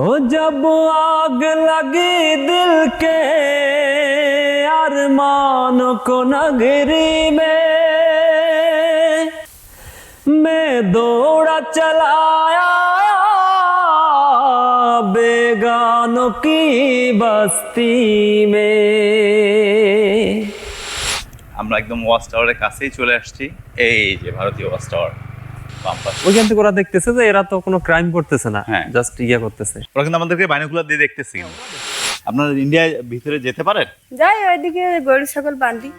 ओ जब आग लगी दिल के अरमानों को नगरी में मैं दौड़ा चलाया बेगानों की बस्ती में আমরা একদম ওয়াচ টাওয়ারের কাছেই চলে আসছি এই যে ভারতীয় ওয়াচ টাওয়ার বাম পাশে। ওইখান থেকে ওরা দেখতেছে যে এরা তো কোনো ক্রাইম করতেছে না হ্যাঁ। জাস্ট ইয়ে করতেছে। ওরা কিন্তু আমাদেরকে বাইনোকুলার দিয়ে দেখতেছি আপনারা ইন্ডিয়ার ভিতরে যেতে পারেন? যাই ওইদিকে গরু ছাগল বান্ধি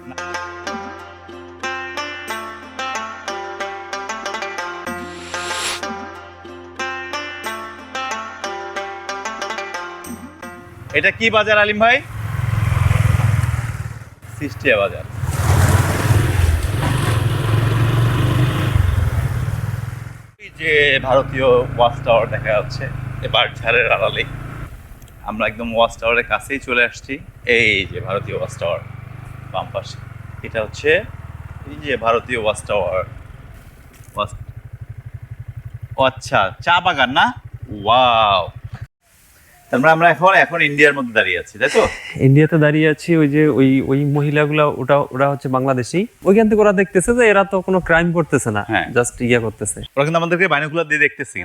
এটা কি বাজার আলিম ভাই? সিস্টিয়া বাজার। যে ভারতীয় ওয়াচ টাওয়ার দেখা যাচ্ছে। এবার ঝাড়ের আড়ালে। আমরা একদম ওয়াচ টাওয়ারের কাছেই চলে আসছি। এই যে ভারতীয় ওয়াচ টাওয়ার, বাম পাশে। এটা হচ্ছে এই যে ভারতীয় ওয়াচ টাওয়ার। ও আচ্ছা চা বাগান না? ওয়াও! তারপরে আমরা এখন এখন ইন্ডিয়ার মধ্যে দাঁড়িয়ে আছি তাই তো? ইন্ডিয়াতে দাঁড়িয়ে আছি ওই যে ওই ওই মহিলাগুলা ওটা ওরা হচ্ছে বাংলাদেশি। ওইখান থেকে ওরা দেখতেছে যে এরা তো কোনো ক্রাইম করতেছে না হ্যাঁ। জাস্ট ইয়ে করতেছে। ওরা কিন্তু আমাদেরকে বাইনোকুলার দিয়ে দেখতেছি।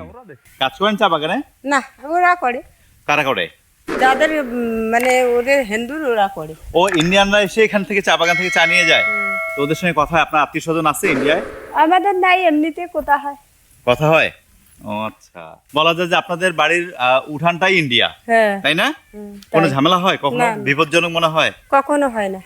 কাজ করেন চা বাগানে? না ওরা করে। কারা করে? যাদের মানে ওদের হিন্দুর ওরা করে। ও ইন্ডিয়ানরা এসে এখান থেকে চা বাগান থেকে চা নিয়ে যায়? তো ওদের সঙ্গে কথা হয় আপনার আত্মীয় স্বজন আছে ইন্ডিয়ায় আমাদের নাই এমনিতে কোথা হয়। কথা হয়? আচ্ছা। বলা যায় যে আপনাদের বাড়ির উঠানটাই ইন্ডিয়া। হ্যাঁ। তাই না? কোনো ঝামেলা হয় কখনো? বিপজ্জনক মনে হয়? কখনো হয় না।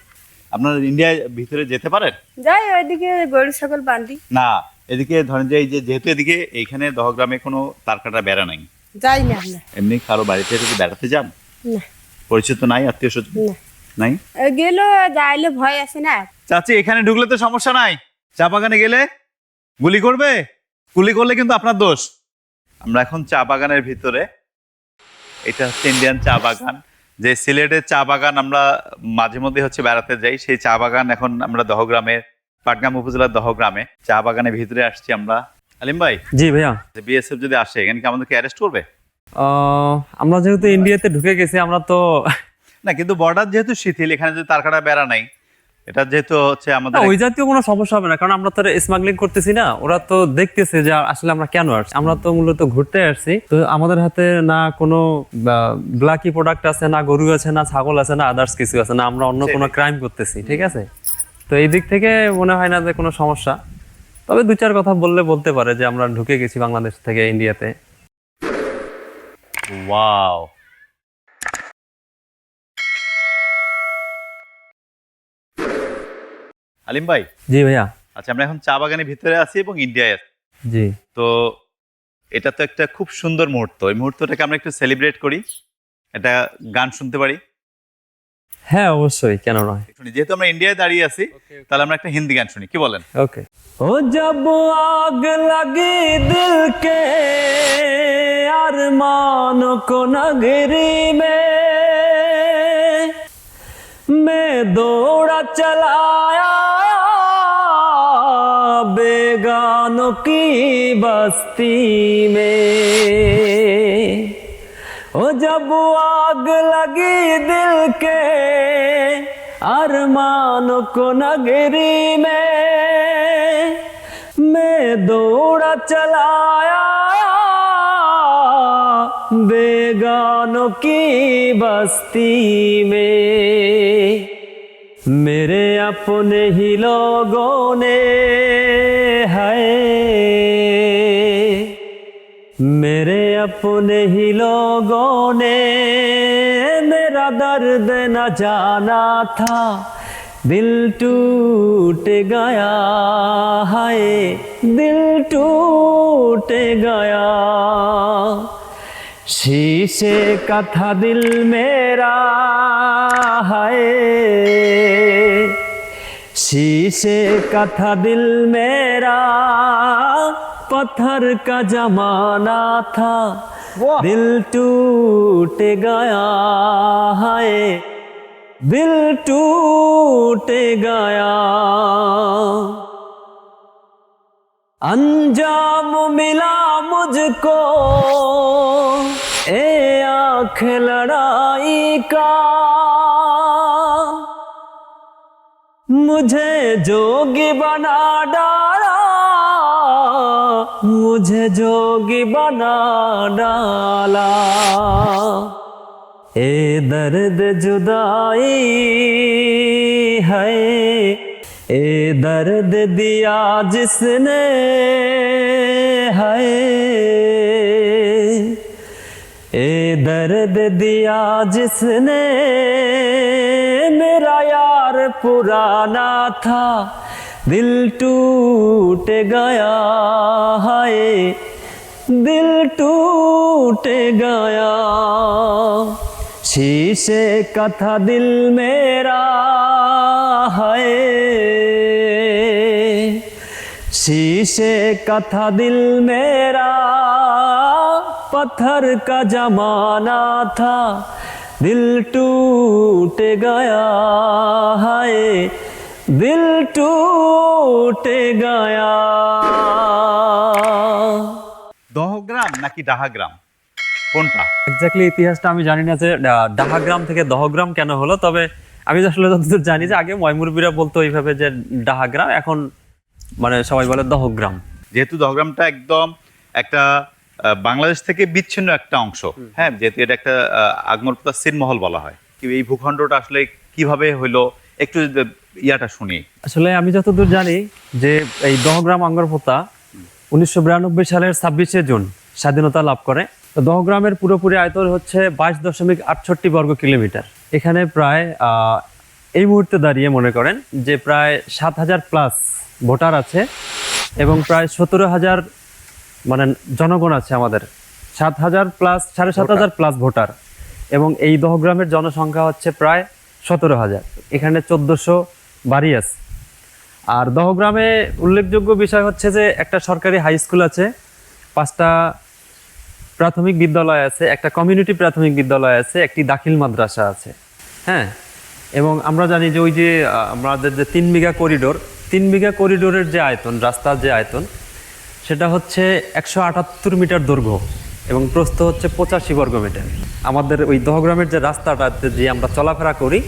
আপনার ইন্ডিয়ার ভিতরে যেতে পারেন? যাই ওইদিকে গরু ছাগল বান্ধি না এদিকে ধরেন যে এই যে যেহেতু এদিকে এইখানে দহগ্রামে কোনো তার কাটা বেড়া নাই। যাই না এমনি কারও বাড়িতে যদি বেড়াতে যান? না। পরিচিত নাই আত্মীয় স্বজন? নাই? গেল যাইলে ভয় আছে না। চাচি এখানে ঢুকলে তো সমস্যা নাই। চা বাগানে গেলে গুলি করবে? গুলি করলে কিন্তু আপনার দোষ। আমরা এখন চা বাগানের ভিতরে। এটা হচ্ছে ইন্ডিয়ান চা বাগান। যে সিলেটের চা বাগান আমরা মাঝে মধ্যে হচ্ছে বেড়াতে যাই সেই চা বাগান এখন আমরা দহগ্রামে পাটগ্রাম উপজেলার দহগ্রামে চা বাগানের ভিতরে আসছি আমরা। আলিম ভাই? জি ভাইয়া। বিএসএফ যদি আসে এখানে কি আমাদেরকে অ্যারেস্ট করবে? আমরা যেহেতু ইন্ডিয়াতে ঢুকে গেছি আমরা তো না কিন্তু বর্ডার যেহেতু শিথিল এখানে যদি তার কাটা বেড়া নাই এটা যেহেতু হচ্ছে আমাদের ওই জাতীয় কোনো সমস্যা হবে না কারণ আমরা তো স্মাগলিং করতেছি না। ওরা তো দেখতেছে যে আসলে আমরা কেন আসছি। আমরা তো মূলত ঘুরতে আসছি। তো আমাদের হাতে না কোনো ব্ল্যাকি প্রোডাক্ট আছে না গরু আছে না ছাগল আছে না আদার্স কিছু আছে না আমরা অন্য কোনো ক্রাইম করতেছি ঠিক আছে? তো এই দিক থেকে মনে হয় না যে কোনো সমস্যা। তবে দু চার কথা বললে বলতে পারে যে আমরা ঢুকে গেছি বাংলাদেশ থেকে ইন্ডিয়াতে ওয়াও আলিম ভাই? জি ভাইয়া। আচ্ছা আমরা এখন চা বাগানের ভিতরে আছি এবং ইন্ডিয়ায় আছি। জি। তো এটা তো একটা খুব সুন্দর মুহূর্ত। এই মুহূর্তটাকে আমরা একটু সেলিব্রেট করি এটা গান শুনতে পারি। হ্যাঁ অবশ্যই কেন নয়। যেহেতু আমরা ইন্ডিয়ায় দাঁড়িয়ে আছি তাহলে আমরা একটা হিন্দি গান শুনি কি বলেন? ওকে। ও জব আগ লাগে দিল কে আর মানো কো নগরি মে। মে দৌড়া চলায়া की बस्ती में। ओ जब आग लगी दिल के अरमान को नगरी में, मैं दौड़ा चलाया बेगानों की बस्ती में। মেরে আপনে হিল গনে হায় মেরে আপনে হিল গনে মেরা দর্দ না জানা থা দিল টুট গয়া হায় দিল টুট গয়া शीशे का था दिल मेरा है शीशे का था दिल मेरा पत्थर का जमाना था। दिल टूट गया है दिल टूट गया। अंजाम मिला मुझको ए आंख लड़ाई का मुझे जोगी बना डाला मुझे जोगी बना डाला ए दर्द जुदाई है ए दर्द दिया जिसने है ए दर्द दिया जिसने मेरा यार पुराना था दिल टूट गया है दिल टूट गया शीशे का था दिल मेरा है शीशे का था दिल मेरा पत्थर का जमाना था दिल टूट गया है दिल टूट गया দহগ্রাম নাকি ডাহাগ্রাম কোনটা এক্স্যাক্টলি ইতিহাসটা আমি জানি না যে আহ, ডাহাগ্রাম থেকে দহগ্রাম কেন হলো তবে আমি আসলে যতদূর জানি যে আগে ময়মুরবিরা বলতো এইভাবে যে ডাহাগ্রাম এখন মানে সবাই বলে দহগ্রাম। যেহেতু দহগ্রামটা একদম একটা বাংলাদেশ থেকে বিচ্ছিন্ন একটা অংশ। হ্যাঁ যেহেতু এটা একটা আগমরপোতা সিনমহল বলা হয়। কি এই ভূখণ্ডটা আসলে কীভাবে হইল একটু ইয়াটা শুনি। আসলে আমি যতদূর জানি যে এই দহগ্রাম আঙ্গরপোতা উনিশশো বিরানব্বই সালের ছাব্বিশে জুন স্বাধীনতা লাভ করে। তো দহগ্রামের পুরোপুরি আয়তন হচ্ছে বাইশ দশমিক আটষট্টি বর্গ কিলোমিটার। এখানে প্রায় এই মুহূর্তে দাঁড়িয়ে মনে করেন যে প্রায় সাত হাজার প্লাস ভোটার আছে এবং প্রায় সতেরো হাজার মানে জনগণ আছে আমাদের। সাত হাজার প্লাস সাড়ে সাত হাজার প্লাস ভোটার এবং এই দহগ্রামের জনসংখ্যা হচ্ছে প্রায় সতেরো হাজার। এখানে চোদ্দশো বাড়ি আছে। আর দহগ্রামে উল্লেখযোগ্য বিষয় হচ্ছে যে একটা সরকারি হাই স্কুল আছে পাঁচটা প্রাথমিক বিদ্যালয় আছে, একটা কমিউনিটি প্রাথমিক বিদ্যালয় আছে, একটি দাখিল মাদ্রাসা আছে। হ্যাঁ? এবং আমরা জানি যে ওই যে আমাদের যে তিন বিঘা করিডোর তিন বিঘা করিডোরের যে আয়তন, রাস্তার যে আয়তন, সেটা হচ্ছে একশো আটাত্তর মিটার দৈর্ঘ্য এবং প্রস্থ হচ্ছে পঁচাশি বর্গ মিটার আমাদের ওই দহগ্রামের যে রাস্তাটাতে যে আমরা চলাফেরা করি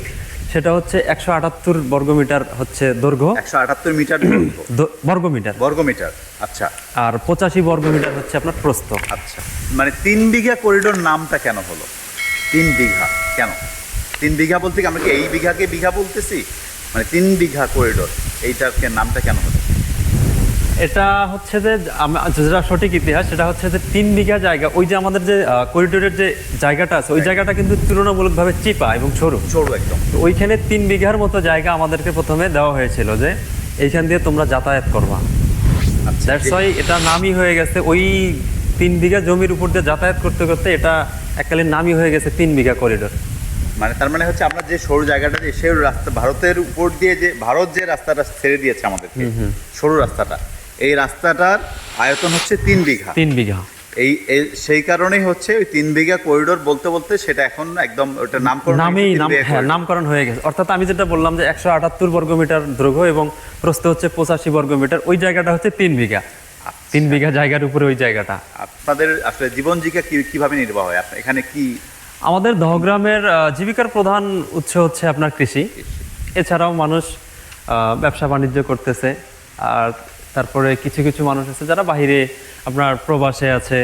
সেটা হচ্ছে একশো আটাত্তর বর্গমিটার হচ্ছে দৈর্ঘ্য। একশো আটাত্তর মিটার বর্গমিটার বর্গমিটার বর্গ মিটার। আচ্ছা। আর পঁচাশি বর্গমিটার হচ্ছে আপনার প্রস্থ। আচ্ছা। মানে তিন বিঘা করিডোর নামটা কেন হলো? তিন বিঘা কেন? তিন বিঘা বলতে কি আমরা কি এই বিঘাকে বিঘা বলতেছি? মানে তিন বিঘা করিডোর এইটারকে নামটা কেন হলো? এটা হচ্ছে যে যেটা সঠিক ইতিহাস সেটা হচ্ছে যে তিন বিঘা জায়গা। ওই যে আমাদের যে করিডোরের যে জায়গাটা আছে ওই জায়গাটা কিন্তু তুলনামূলকভাবে চিপা এবং সরু। সরু একদম। তো ওইখানে তিন বিঘার মতো জায়গা আমাদেরকে প্রথমে দেওয়া হয়েছিল যে এইখান দিয়ে তোমরা যাতায়াত করবা। আচ্ছা দ্যাটস ওয়াই এটা নামই হয়ে গেছে। ওই তিন বিঘা জমির উপর দিয়ে যাতায়াত করতে করতে এটা এককালীন নামই হয়ে গেছে তিন বিঘা করিডোর মানে তার মানে হচ্ছে আমরা যে সরু জায়গাটা যে সে রাস্তা ভারতের উপর দিয়ে যে ভারত যে রাস্তাটা ছেড়ে দিয়েছে আমাদেরকে সরু রাস্তাটা এই রাস্তাটার আয়তন হচ্ছে তিন বিঘা। তিন বিঘা। এই সেই কারণেই হচ্ছে ওই তিন বিঘা করিডোর বলতে বলতে সেটা এখন একদম ওটা নামকরণ নামেই নাম হ্যাঁ নামকরণ হয়ে গেছে। অর্থাৎ আমি যেটা বললাম যে একশো আটাত্তর বর্গ মিটার দৈর্ঘ্য এবং প্রস্থ হচ্ছে পঁচাশি বর্গ মিটার ওই জায়গাটা হচ্ছে তিন বিঘা। তিন বিঘা জায়গার উপরে ওই জায়গাটা। আপনাদের আসলে জীবন জীবিকা কীভাবে নির্বাহ হয়? আপনার এখানে কি? আমাদের দহগ্রামের জীবিকার প্রধান উৎস হচ্ছে আপনার কৃষি। এছাড়াও মানুষ আহ, ব্যবসা বাণিজ্য করতেছে। আর তারপরে কিছু কিছু মানুষ আছে যারা বাইরে আপনার প্রবাসে আছে।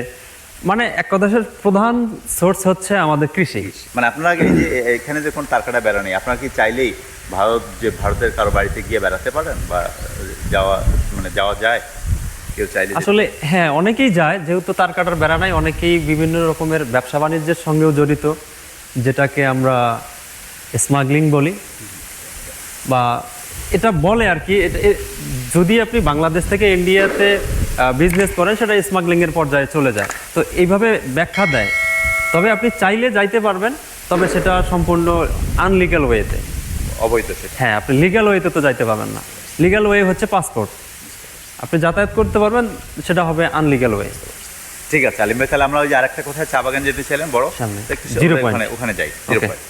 মানে এক কথায় প্রধান সোর্স হচ্ছে আমাদের কৃষি। মানে আপনারা এই যে এখানে যখন তারকাটা বেড়ানি আপনারা কি চাইলেই ভারত যে ভারতের কারও বাড়িতে গিয়ে বেড়াতে পারেন বা যাওয়া মানে যাওয়া যায়? কেউ চাইলে আসলে হ্যাঁ অনেকেই যায় যেহেতু তার কাটার বেড়া নাই অনেকেই বিভিন্ন রকমের ব্যবসা বাণিজ্যের সঙ্গেও জড়িত যেটাকে আমরা স্মাগলিং বলি। বা এটা বলে আর কি যদি আপনি বাংলাদেশ থেকে ইন্ডিয়াতে বিজনেস করেন সেটা স্মাগলিং এর পর্যায়ে চলে যায়। তো এইভাবে ব্যাখ্যা দেয়। তবে আপনি চাইলে যাইতে পারবেন তবে সেটা সম্পূর্ণ আনলিগাল ওয়েতে অবৈধ সেটা। হ্যাঁ আপনি লিগাল ওয়েতে তো যাইতে পারবেন না। লিগ্যাল ওয়ে হচ্ছে পাসপোর্ট আপনি যাতায়াত করতে পারবেন সেটা হবে আনলিগ্যাল ওয়ে ঠিক আছে আলিম ভাই তাহলে আমরা ওই যে আরেকটা কোথায় চা বাগান যেতে চাইলেন বড়? সামনে। ওখানে যাই জিরো পয়েন্ট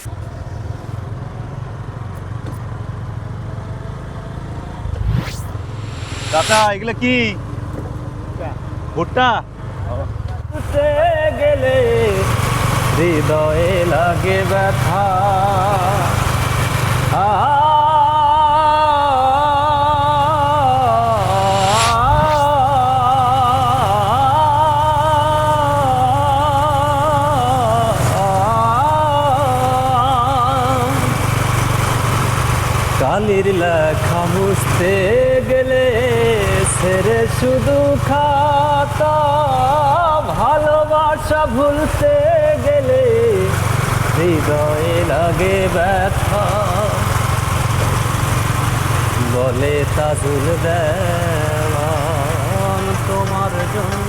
দাদা এগুলো কি? ভুট্টা? গেলে হৃদয়ে লাগে ব্যথা। কালির লেখা মুছতে সেরে শুধু খাতা ভালোবাসা ভুলতে গেলে হৃদয়ে লাগে ব্যথা। বলে তাজুল দেওয়া তোমার জন্য।